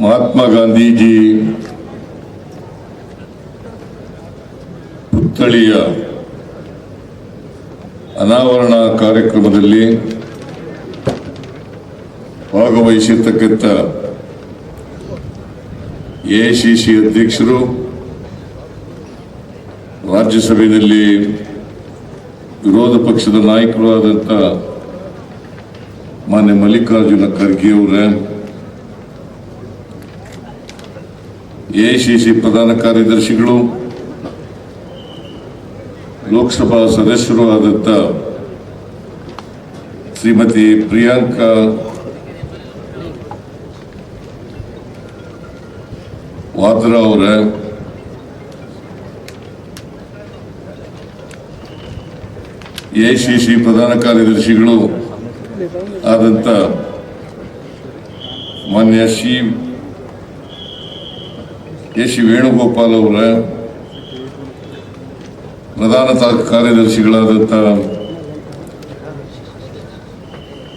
ಮಹಾತ್ಮ ಗಾಂಧೀಜಿ ಪುತ್ಥಳಿಯ ಅನಾವರಣ ಕಾರ್ಯಕ್ರಮದಲ್ಲಿ ಭಾಗವಹಿಸಿರ್ತಕ್ಕಂಥ ಎಐಸಿಸಿ ಅಧ್ಯಕ್ಷರು ರಾಜ್ಯಸಭೆಯಲ್ಲಿ ವಿರೋಧ ಪಕ್ಷದ ನಾಯಕರು ಆದಂಥ ಮಾನ್ಯ ಮಲ್ಲಿಕಾರ್ಜುನ ಖರ್ಗೆ ಅವರೇ ಎಐಸಿಸಿ ಪ್ರಧಾನ ಕಾರ್ಯದರ್ಶಿಗಳು, ಲೋಕಸಭಾ ಸದಸ್ಯರು ಆದಂಥ ಶ್ರೀಮತಿ ಪ್ರಿಯಾಂಕಾ ವಾದ್ರಾ ಅವರ ಎಐಸಿಸಿ ಪ್ರಧಾನ ಕಾರ್ಯದರ್ಶಿಗಳು ಆದಂಥ ಮಾನ್ಯ ಶ್ರೀ ಎ ಸಿ ವೇಣುಗೋಪಾಲ್ ಅವರ ಪ್ರಧಾನ ತಾ- ಕಾರ್ಯದರ್ಶಿಗಳಾದಂಥ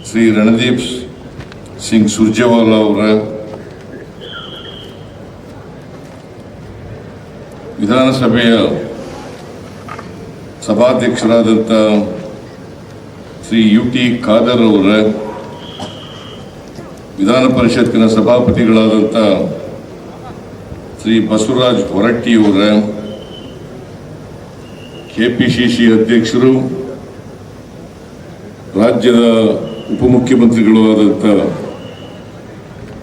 ಶ್ರೀ ರಣದೀಪ್ ಸಿಂಗ್ ಸುರ್ಜೇವಾಲಾ ಅವರ ವಿಧಾನಸಭೆಯ ಸಭಾಧ್ಯಕ್ಷರಾದಂಥ ಶ್ರೀ ಯು ಟಿ ಖಾದರ್ ಅವರ ವಿಧಾನ ಪರಿಷತ್ತಿನ ಸಭಾಪತಿಗಳಾದಂಥ ಶ್ರೀ ಬಸವರಾಜ್ ಹೊರಟ್ಟಿಯವರ ಕೆಪಿಸಿಸಿ ಅಧ್ಯಕ್ಷರು, ರಾಜ್ಯದ ಉಪಮುಖ್ಯಮಂತ್ರಿಗಳು ಆದಂಥ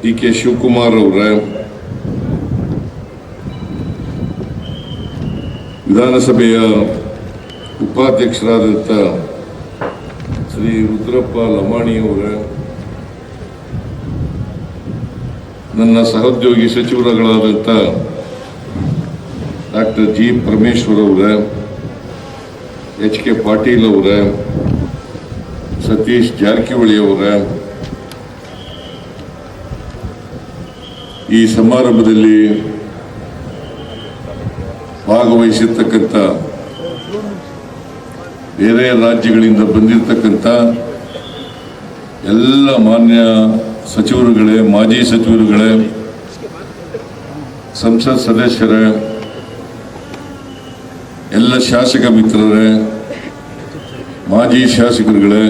ಡಿ ಕೆ ಶಿವಕುಮಾರ್ ಅವರ ವಿಧಾನಸಭೆಯ ಉಪಾಧ್ಯಕ್ಷರಾದಂಥ ಶ್ರೀ ರುದ್ರಪ್ಪ ಲಮಾಣಿಯವರ ನನ್ನ ಸಹೋದ್ಯೋಗಿ ಸಚಿವರುಗಳಾದಂಥ ಡಾಕ್ಟರ್ ಜಿ ಪರಮೇಶ್ವರ್ ಅವರ, ಎಚ್ ಕೆ ಪಾಟೀಲ್ ಅವರ, ಸತೀಶ್ ಜಾರಕಿಹೊಳಿ ಅವರ, ಈ ಸಮಾರಂಭದಲ್ಲಿ ಭಾಗವಹಿಸಿರ್ತಕ್ಕಂಥ ಬೇರೆ ರಾಜ್ಯಗಳಿಂದ ಬಂದಿರತಕ್ಕಂಥ ಎಲ್ಲ ಮಾನ್ಯ ಸಚಿವರುಗಳೇ, ಮಾಜಿ ಸಚಿವರುಗಳೇ, ಸಂಸತ್ ಸದಸ್ಯರೇ, ಎಲ್ಲ ಶಾಸಕ ಮಿತ್ರರೇ, ಮಾಜಿ ಶಾಸಕರುಗಳೇ,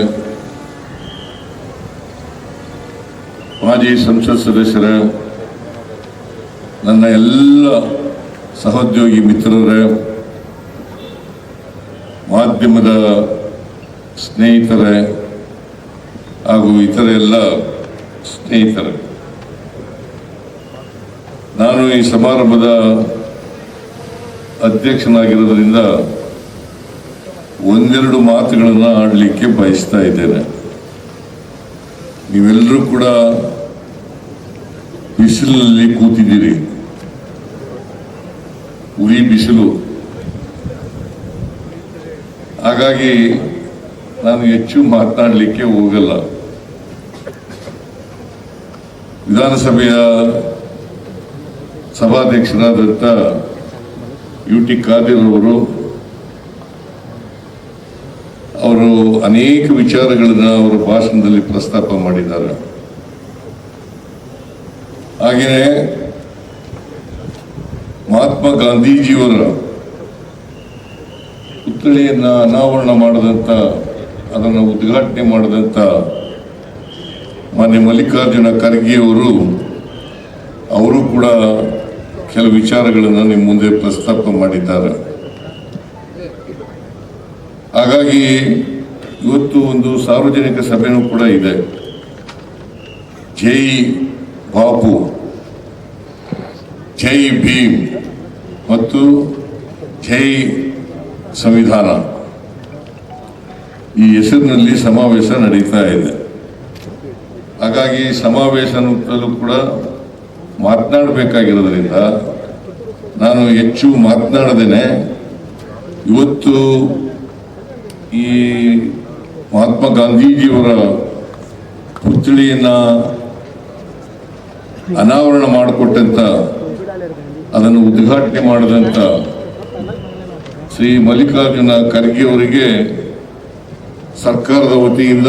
ಮಾಜಿ ಸಂಸತ್ ಸದಸ್ಯರೇ, ನನ್ನ ಎಲ್ಲ ಸಹೋದ್ಯೋಗಿ ಮಿತ್ರರೇ ಮಾಧ್ಯಮದ ಸ್ನೇಹಿತರೆ ಹಾಗೂ ಇತರ ಎಲ್ಲ ಸ್ನೇಹಿತರೆ, ನಾನು ಈ ಸಮಾರಂಭದ ಅಧ್ಯಕ್ಷನಾಗಿರೋದ್ರಿಂದ ಒಂದೆರಡು ಮಾತುಗಳನ್ನು ಆಡಲಿಕ್ಕೆ ಬಯಸ್ತಾ ಇದ್ದೇನೆ. ನೀವೆಲ್ಲರೂ ಕೂಡ ಬಿಸಿಲಿನಲ್ಲಿ ಕೂತಿದ್ದೀರಿ. ಉರಿ ಬಿಸಿಲು. ಹಾಗಾಗಿ ನಾನು ಹೆಚ್ಚು ಮಾತನಾಡಲಿಕ್ಕೆ ಹೋಗಲ್ಲ. ವಿಧಾನಸಭೆಯ ಸಭಾಧ್ಯಕ್ಷರಾದಂಥ ಯು ಟಿ ಖಾದಿರ್ ಅವರು ಅವರು ಅನೇಕ ವಿಚಾರಗಳನ್ನು ಅವರ ಭಾಷಣದಲ್ಲಿ ಪ್ರಸ್ತಾಪ ಮಾಡಿದ್ದಾರೆ. ಹಾಗೆಯೇ ಮಹಾತ್ಮ ಗಾಂಧೀಜಿಯವರ ಪುತ್ಥಳಿಯನ್ನು ಅನಾವರಣ ಮಾಡಿದಂಥ ಅದನ್ನು ಉದ್ಘಾಟನೆ ಮಾಡಿದಂಥ ಮಾನ್ಯ ಮಲ್ಲಿಕಾರ್ಜುನ ಖರ್ಗೆಯವರು, ಅವರು ಕೂಡ ಕೆಲವು ವಿಚಾರಗಳನ್ನು ನಿಮ್ಮ ಮುಂದೆ ಪ್ರಸ್ತಾಪ ಮಾಡಿದ್ದಾರೆ. ಹಾಗಾಗಿ ಇವತ್ತು ಒಂದು ಸಾರ್ವಜನಿಕ ಸಭೆನೂ ಕೂಡ ಇದೆ. ಜೈ ಬಾಪು ಜೈ ಭೀಮ್ ಮತ್ತು ಜೈ ಸಂವಿಧಾನ. ಈ ಹೆಸರಿನಲ್ಲಿ ಸಮಾವೇಶ ನಡೀತಾ ಇದೆ. ಹಾಗಾಗಿ ಸಮಾವೇಶನಲ್ಲೂ ಕೂಡ ಮಾತನಾಡಬೇಕಾಗಿರೋದ್ರಿಂದ ನಾನು ಹೆಚ್ಚು ಮಾತನಾಡದೇನೆ. ಇವತ್ತು ಈ ಮಹಾತ್ಮ ಗಾಂಧೀಜಿಯವರ ಪುತ್ಥಳಿಯನ್ನ ಅನಾವರಣ ಮಾಡಿಕೊಟ್ಟಂಥ ಅದನ್ನು ಉದ್ಘಾಟನೆ ಮಾಡಿದಂಥ ಶ್ರೀ ಮಲ್ಲಿಕಾರ್ಜುನ ಖರ್ಗೆ ಅವರಿಗೆ ಸರ್ಕಾರದ ವತಿಯಿಂದ,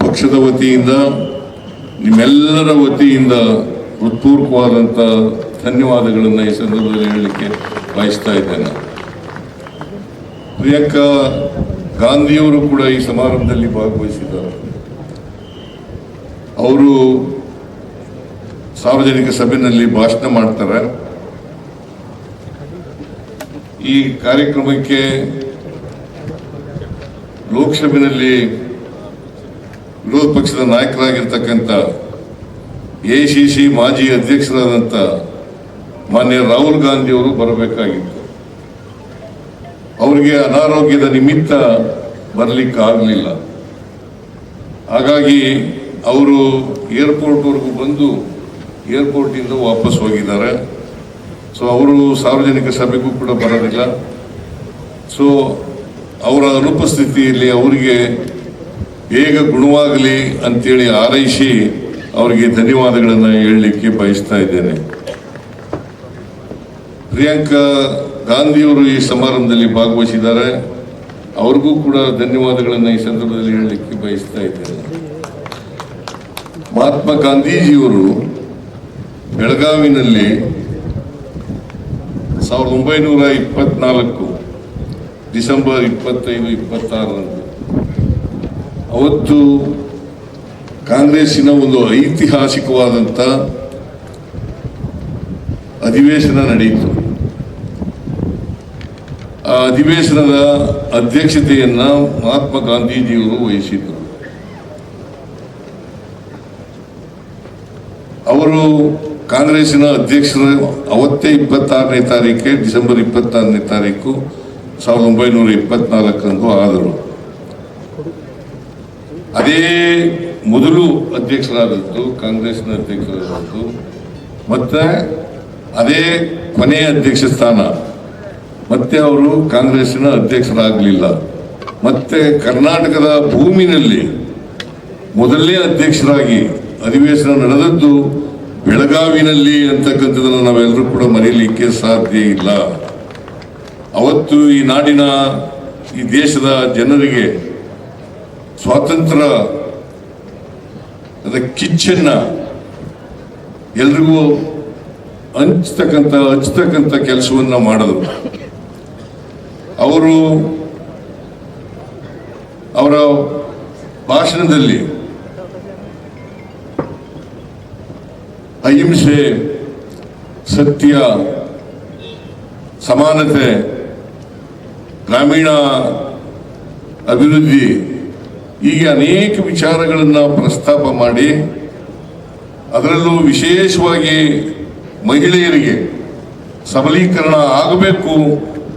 ಪಕ್ಷದ ವತಿಯಿಂದ, ನಿಮ್ಮೆಲ್ಲರ ವತಿಯಿಂದ ಹೃತ್ಪೂರ್ವಕವಾದಂಥ ಧನ್ಯವಾದಗಳನ್ನು ಈ ಸಂದರ್ಭದಲ್ಲಿ ಹೇಳಲಿಕ್ಕೆ ಬಯಸ್ತಾ ಇದ್ದೇನೆ. ಪ್ರಿಯಾಂಕಾ ಗಾಂಧಿಯವರು ಕೂಡ ಈ ಸಮಾರಂಭದಲ್ಲಿ ಭಾಗವಹಿಸಿದ್ದಾರೆ. ಅವರು ಸಾರ್ವಜನಿಕ ಸಭೆಯಲ್ಲಿ ಭಾಷಣ ಮಾಡ್ತಾರೆ. ಈ ಕಾರ್ಯಕ್ರಮಕ್ಕೆ ಲೋಕಸಭೆಯಲ್ಲಿ ವಿರೋಧ ಪಕ್ಷದ ನಾಯಕರಾಗಿರ್ತಕ್ಕಂಥ ಸಿ ಮಾಜಿ ಅಧ್ಯಕ್ಷರಾದಂಥ ಮಾನ್ಯ ರಾಹುಲ್ ಗಾಂಧಿಯವರು ಬರಬೇಕಾಗಿತ್ತು. ಅವರಿಗೆ ಅನಾರೋಗ್ಯದ ನಿಮಿತ್ತ ಬರಲಿಕ್ಕಾಗಲಿಲ್ಲ. ಹಾಗಾಗಿ ಅವರು ಏರ್ಪೋರ್ಟ್ವರೆಗೂ ಬಂದು ಏರ್ಪೋರ್ಟಿಂದ ವಾಪಸ್ ಹೋಗಿದ್ದಾರೆ. ಸೊ ಅವರು ಸಾರ್ವಜನಿಕ ಸಭೆಗೂ ಕೂಡ ಬರೋದಿಲ್ಲ. ಸೊ ಅವರ ಅನುಪಸ್ಥಿತಿಯಲ್ಲಿ ಅವರಿಗೆ ಬೇಗ ಗುಣವಾಗಲಿ ಅಂತೇಳಿ ಆರೈಸಿ ಅವರಿಗೆ ಧನ್ಯವಾದಗಳನ್ನು ಹೇಳಲಿಕ್ಕೆ ಬಯಸ್ತಾ ಇದ್ದೇನೆ. ಪ್ರಿಯಾಂಕಾ ಗಾಂಧಿಯವರು ಈ ಸಮಾರಂಭದಲ್ಲಿ ಭಾಗವಹಿಸಿದ್ದಾರೆ. ಅವ್ರಿಗೂ ಕೂಡ ಧನ್ಯವಾದಗಳನ್ನು ಈ ಸಂದರ್ಭದಲ್ಲಿ ಹೇಳಲಿಕ್ಕೆ ಬಯಸ್ತಾ ಇದ್ದೇನೆ. ಮಹಾತ್ಮ ಗಾಂಧೀಜಿಯವರು ಬೆಳಗಾವಿನಲ್ಲಿ ಸಾವಿರದ ಒಂಬೈನೂರ ಇಪ್ಪತ್ನಾಲ್ಕು, ಡಿಸೆಂಬರ್ ಇಪ್ಪತ್ತೈದು, ಇಪ್ಪತ್ತಾರರಂದು. ಅವತ್ತು ಕಾಂಗ್ರೆಸ್ಸಿನ ಒಂದು ಐತಿಹಾಸಿಕವಾದಂಥ ಅಧಿವೇಶನ ನಡೆಯಿತು. ಆ ಅಧಿವೇಶನದ ಅಧ್ಯಕ್ಷತೆಯನ್ನು ಮಹಾತ್ಮ ಗಾಂಧೀಜಿಯವರು ವಹಿಸಿದ್ದರು. ಅವರು ಕಾಂಗ್ರೆಸ್ಸಿನ ಅಧ್ಯಕ್ಷರು ಅವತ್ತೇ ಇಪ್ಪತ್ತಾರನೇ ತಾರೀಕೆ ಡಿಸೆಂಬರ್ ಇಪ್ಪತ್ತಾರನೇ ತಾರೀಕು ಸಾವಿರದ ಒಂಬೈನೂರ ಇಪ್ಪತ್ನಾಲ್ಕರಂದು ಆದರು. ಅದೇ ಮೊದಲು ಅಧ್ಯಕ್ಷರಾದದ್ದು ಕಾಂಗ್ರೆಸ್ನ ಅಧ್ಯಕ್ಷರಾದದ್ದು, ಮತ್ತೆ ಅದೇ ಕೊನೆಯ ಅಧ್ಯಕ್ಷ ಸ್ಥಾನ. ಮತ್ತೆ ಅವರು ಕಾಂಗ್ರೆಸ್ಸಿನ ಅಧ್ಯಕ್ಷರಾಗಲಿಲ್ಲ. ಮತ್ತೆ ಕರ್ನಾಟಕದ ಭೂಮಿನಲ್ಲಿ ಮೊದಲನೇ ಅಧ್ಯಕ್ಷರಾಗಿ ಅಧಿವೇಶನ ನಡೆದದ್ದು ಬೆಳಗಾವಿನಲ್ಲಿ ಅಂತಕ್ಕಂಥದ್ದನ್ನು ನಾವೆಲ್ಲರೂ ಕೂಡ ಮರೆಯಲಿಕ್ಕೆ ಸಾಧ್ಯ ಇಲ್ಲ. ಅವತ್ತು ಈ ನಾಡಿನ ಈ ದೇಶದ ಜನರಿಗೆ ಸ್ವಾತಂತ್ರ್ಯ ಅದ ಕಿಚ್ಚನ್ನ ಎಲ್ರಿಗೂ ಹಂಚ್ತಕ್ಕಂಥ ಹಂಚ್ತಕ್ಕಂಥ ಕೆಲಸವನ್ನ ಮಾಡಿದ್ರು ಅವರು ಅವರ ಭಾಷಣದಲ್ಲಿ ಅಹಿಂಸೆ, ಸತ್ಯ, ಸಮಾನತೆ, ಗ್ರಾಮೀಣ ಅಭಿವೃದ್ಧಿ, ಹೀಗೆ ಅನೇಕ ವಿಚಾರಗಳನ್ನು ಪ್ರಸ್ತಾಪ ಮಾಡಿ, ಅದರಲ್ಲೂ ವಿಶೇಷವಾಗಿ ಮಹಿಳೆಯರಿಗೆ ಸಬಲೀಕರಣ ಆಗಬೇಕು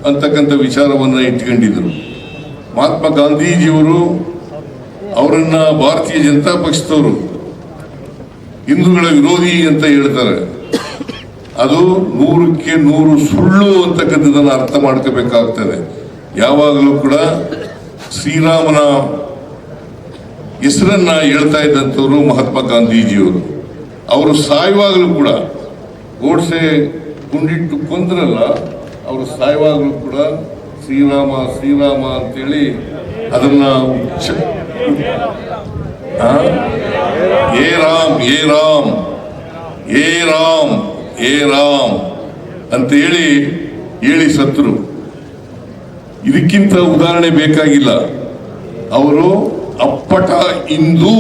ಅಂತಕ್ಕಂಥ ವಿಚಾರವನ್ನು ಇಟ್ಕೊಂಡಿದ್ದರು. ಮಹಾತ್ಮ ಗಾಂಧೀಜಿಯವರು ಅವರನ್ನು ಭಾರತೀಯ ಜನತಾ ಪಕ್ಷದವರು ಹಿಂದೂಗಳ ವಿರೋಧಿ ಅಂತ ಹೇಳ್ತಾರೆ. ಅದು ನೂರಕ್ಕೆ ನೂರು ಸುಳ್ಳು ಅಂತಕ್ಕಂಥದ್ದನ್ನು ಅರ್ಥ ಮಾಡ್ಕೋಬೇಕಾಗ್ತದೆ. ಯಾವಾಗಲೂ ಕೂಡ ಶ್ರೀರಾಮನ ಹೆಸರನ್ನ ಹೇಳ್ತಾ ಇದ್ದಂಥವ್ರು ಮಹಾತ್ಮ ಗಾಂಧೀಜಿಯವರು. ಅವರು ಸಾಯುವಾಗಲೂ ಕೂಡ ಗೋಡ್ಸೆ ಗುಂಡಿಟ್ಟು ಕೊಂದ್ರಲ್ಲ, ಅವರು ಸಾಯುವಾಗಲೂ ಕೂಡ ಶ್ರೀರಾಮ ಶ್ರೀರಾಮ ಅಂತೇಳಿ ಅದನ್ನ? ಏ ರಾಮ್ ಏ ರಾಮ್ ಏ ರಾಮ್ ಅಂತ ಹೇಳಿ ಹೇಳಿ ಸತ್ರು. ಇದಕ್ಕಿಂತ ಉದಾಹರಣೆ ಬೇಕಾಗಿಲ್ಲ. ಅವರು ಅಪ್ಪಟ ಹಿಂದೂ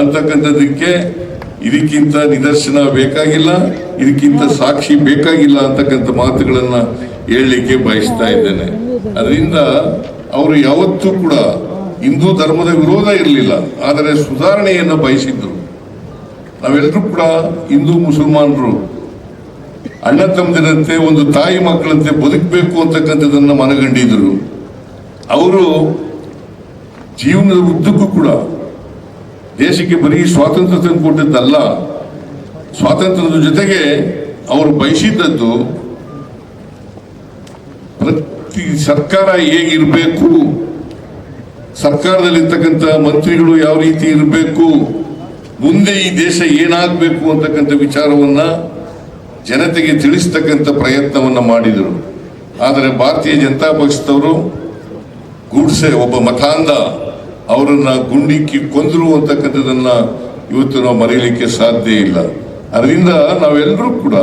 ಅಂತಕ್ಕಂಥದ್ದಕ್ಕೆ ಇದಕ್ಕಿಂತ ನಿದರ್ಶನ ಬೇಕಾಗಿಲ್ಲ, ಇದಕ್ಕಿಂತ ಸಾಕ್ಷಿ ಬೇಕಾಗಿಲ್ಲ ಅಂತಕ್ಕಂಥ ಮಾತುಗಳನ್ನ ಹೇಳಲಿಕ್ಕೆ ಬಯಸ್ತಾ ಇದ್ದೇನೆ. ಅದರಿಂದ ಅವರು ಯಾವತ್ತೂ ಕೂಡ ಹಿಂದೂ ಧರ್ಮದ ವಿರೋಧ ಇರಲಿಲ್ಲ. ಆದರೆ ಸುಧಾರಣೆಯನ್ನು ಬಯಸಿದ್ರು. ನಾವೆಲ್ಲರೂ ಕೂಡ ಹಿಂದೂ ಮುಸಲ್ಮಾನರು. ಅಣ್ಣ ತಮ್ಮದಿರಂತೆ ಒಂದು ತಾಯಿ ಮಕ್ಕಳಂತೆ ಬದುಕಬೇಕು ಅಂತಕ್ಕಂಥದ್ದನ್ನು ಮನಗಂಡಿದ್ರು. ಅವರು ಜೀವನದ ಉದ್ದಕ್ಕೂ ಕೂಡ ದೇಶಕ್ಕೆ ಬರೀ ಸ್ವಾತಂತ್ರ್ಯ ತಂದುಕೊಟ್ಟದ್ದಲ್ಲ, ಸ್ವಾತಂತ್ರ್ಯದ ಜೊತೆಗೆ ಅವರು ಬಯಸಿದ್ದದ್ದು ಪ್ರತಿ ಸರ್ಕಾರ ಹೇಗಿರಬೇಕು, ಸರ್ಕಾರದಲ್ಲಿರ್ತಕ್ಕಂಥ ಮಂತ್ರಿಗಳು ಯಾವ ರೀತಿ ಇರಬೇಕು ಮುಂದೆ ಈ ದೇಶ ಏನಾಗಬೇಕು ಅಂತಕ್ಕಂಥ ವಿಚಾರವನ್ನ ಜನತೆಗೆ ತಿಳಿಸ್ತಕ್ಕಂಥ ಪ್ರಯತ್ನವನ್ನ ಮಾಡಿದರು. ಆದರೆ ಭಾರತೀಯ ಜನತಾ ಪಕ್ಷದವರು ಗೂಡ್ಸೆ ಒಬ್ಬ ಮತಾಂಧ, ಅವರನ್ನು ಗುಂಡಿಕ್ಕಿ ಕೊಂದರು ಅಂತಕ್ಕಂಥದ್ದನ್ನ ಇವತ್ತು ನಾವು ಮರೆಯಲಿಕ್ಕೆ ಸಾಧ್ಯ ಇಲ್ಲ. ಅದರಿಂದ ನಾವೆಲ್ಲರೂ ಕೂಡ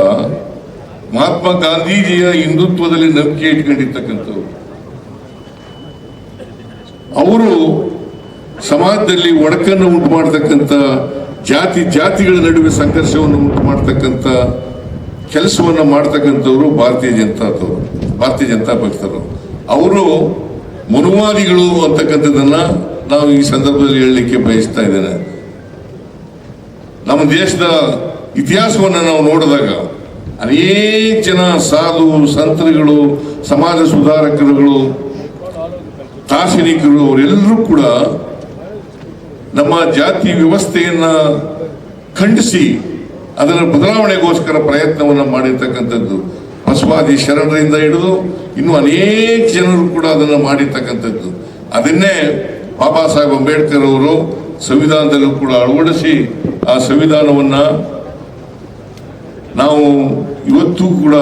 ಮಹಾತ್ಮ ಗಾಂಧೀಜಿಯ ಹಿಂದುತ್ವದಲ್ಲಿ ನಂಬಿಕೆ ಇಟ್ಕೊಂಡಿರ್ತಕ್ಕಂಥವ್ರು. ಅವರು ಸಮಾಜದಲ್ಲಿ ಒಡಕನ್ನು ಉಂಟು ಮಾಡತಕ್ಕಂಥ ಜಾತಿ, ಜಾತಿಗಳ ನಡುವೆ ಸಂಘರ್ಷವನ್ನು ಉಂಟು ಮಾಡತಕ್ಕಂತ ಕೆಲಸವನ್ನು ಮಾಡ್ತಕ್ಕಂಥವ್ರು ಭಾರತೀಯ ಜನತಾದವರು, ಭಾರತೀಯ ಜನತಾ ಪಕ್ಷದವರು. ಅವರು ಮನುವಾದಿಗಳು ಅಂತಕ್ಕಂಥದ್ದನ್ನ ನಾವು ಈ ಸಂದರ್ಭದಲ್ಲಿ ಹೇಳಲಿಕ್ಕೆ ಬಯಸ್ತಾ ಇದ್ದೇನೆ. ನಮ್ಮ ದೇಶದ ಇತಿಹಾಸವನ್ನು ನಾವು ನೋಡಿದಾಗ ಅನೇಕ ಜನ ಸಾಧು ಸಂತರುಗಳು, ಸಮಾಜ ಸುಧಾರಕರುಗಳು, ದಾರ್ಶನಿಕರು, ಅವರೆಲ್ಲರೂ ಕೂಡ ನಮ್ಮ ಜಾತಿ ವ್ಯವಸ್ಥೆಯನ್ನು ಖಂಡಿಸಿ ಅದರ ಬದಲಾವಣೆಗೋಸ್ಕರ ಪ್ರಯತ್ನವನ್ನು ಮಾಡಿರ್ತಕ್ಕಂಥದ್ದು. ಬಸವಾದಿ ಶರಣರಿಂದ ಹಿಡಿದು ಇನ್ನು ಅನೇಕ ಜನರು ಕೂಡ ಅದನ್ನು ಮಾಡಿರ್ತಕ್ಕಂಥದ್ದು. ಅದನ್ನೇ ಬಾಬಾ ಸಾಹೇಬ್ ಅಂಬೇಡ್ಕರ್ ಅವರು ಸಂವಿಧಾನದಲ್ಲೂ ಕೂಡ ಅಳವಡಿಸಿ ಆ ಸಂವಿಧಾನವನ್ನ ನಾವು ಇವತ್ತು ಕೂಡ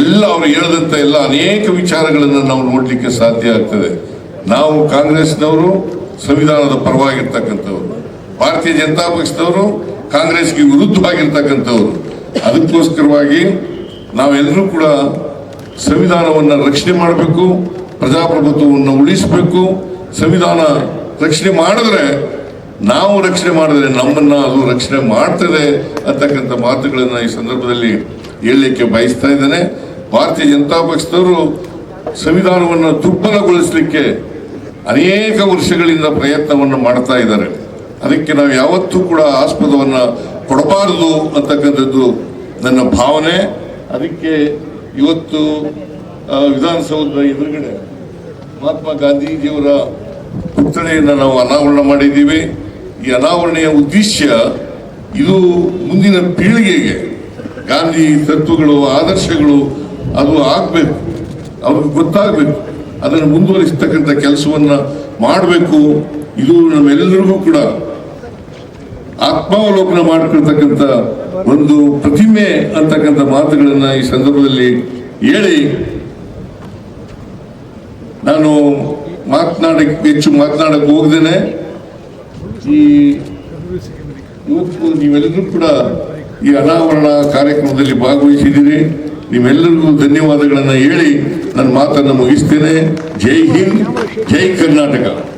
ಎಲ್ಲ ಅವರು ಹೇಳಿದಂಥ ಎಲ್ಲ ಅನೇಕ ವಿಚಾರಗಳನ್ನು ನಾವು ನೋಡಲಿಕ್ಕೆ ಸಾಧ್ಯ ಆಗ್ತದೆ. ನಾವು ಕಾಂಗ್ರೆಸ್ನವರು ಸಂವಿಧಾನದ ಪರವಾಗಿರ್ತಕ್ಕಂಥವ್ರು. ಭಾರತೀಯ ಜನತಾ ಪಕ್ಷದವರು ಕಾಂಗ್ರೆಸ್ಗೆ ವಿರುದ್ಧವಾಗಿರ್ತಕ್ಕಂಥವ್ರು. ಅದಕ್ಕೋಸ್ಕರವಾಗಿ ನಾವೆಲ್ಲರೂ ಕೂಡ ಸಂವಿಧಾನವನ್ನು ರಕ್ಷಣೆ ಮಾಡಬೇಕು, ಪ್ರಜಾಪ್ರಭುತ್ವವನ್ನು ಉಳಿಸಬೇಕು. ಸಂವಿಧಾನ ರಕ್ಷಣೆ ಮಾಡಿದ್ರೆ ನಾವು ರಕ್ಷಣೆ ಮಾಡಿದ್ರೆ ನಮ್ಮನ್ನ ಅದು ರಕ್ಷಣೆ ಮಾಡ್ತದೆ ಅಂತಕ್ಕಂಥ ಮಾತುಗಳನ್ನು ಈ ಸಂದರ್ಭದಲ್ಲಿ ಹೇಳಲಿಕ್ಕೆ ಬಯಸ್ತಾ ಇದ್ದೇನೆ. ಭಾರತೀಯ ಜನತಾ ಪಕ್ಷದವರು ಸಂವಿಧಾನವನ್ನು ದುರ್ಬಲಗೊಳಿಸಲಿಕ್ಕೆ ಅನೇಕ ವರ್ಷಗಳಿಂದ ಪ್ರಯತ್ನವನ್ನು ಮಾಡ್ತಾ ಇದ್ದಾರೆ. ಅದಕ್ಕೆ ನಾವು ಯಾವತ್ತೂ ಕೂಡ ಆಸ್ಪದವನ್ನು ಕೊಡಬಾರದು ಅಂತಕ್ಕಂಥದ್ದು ನನ್ನ ಭಾವನೆ. ಅದಕ್ಕೆ ಇವತ್ತು ವಿಧಾನಸೌಧದ ಎದುರುಗಡೆ ಮಹಾತ್ಮ ಗಾಂಧೀಜಿಯವರ ಪುತ್ಥಳಿಯನ್ನು ನಾವು ಅನಾವರಣ ಮಾಡಿದ್ದೀವಿ. ಈ ಅನಾವರಣೆಯ ಉದ್ದೇಶ ಇದು ಮುಂದಿನ ಪೀಳಿಗೆಗೆ ಗಾಂಧಿ ತತ್ವಗಳು, ಆದರ್ಶಗಳು ಅದು ಆಗಬೇಕು. ಅವ್ರಿಗೆ ಗೊತ್ತಾಗಬೇಕು. ಅದನ್ನು ಮುಂದುವರಿಸ್ತಕ್ಕಂಥ ಕೆಲಸವನ್ನ ಮಾಡಬೇಕು. ಇದು ನಮ್ಮೆಲ್ಲರಿಗೂ ಕೂಡ ಆತ್ಮಾವಲೋಕನ ಮಾಡಿಕೊಳ್ತಕ್ಕಂಥ ಒಂದು ಪ್ರತಿಮೆ ಅಂತಕ್ಕಂಥ ಮಾತುಗಳನ್ನ ಈ ಸಂದರ್ಭದಲ್ಲಿ ಹೇಳಿ. ನಾನು ಮಾತನಾಡಕ್ಕೆ ಹೆಚ್ಚು ಮಾತನಾಡಕ್ಕೆ ಹೋಗ್ದೇನೆ. ಈ ನೀವೆಲ್ಲರೂ ಕೂಡ ಈ ಅನಾವರಣ ಕಾರ್ಯಕ್ರಮದಲ್ಲಿ ಭಾಗವಹಿಸಿದ್ದೀರಿ. ನೀವೆಲ್ಲರಿಗೂ ಧನ್ಯವಾದಗಳನ್ನು ಹೇಳಿ. ನನ್ನ ಮಾತನ್ನು ಮುಗಿಸ್ತೇನೆ. ಜೈ ಹಿಂದ್ ಜೈ ಕರ್ನಾಟಕ.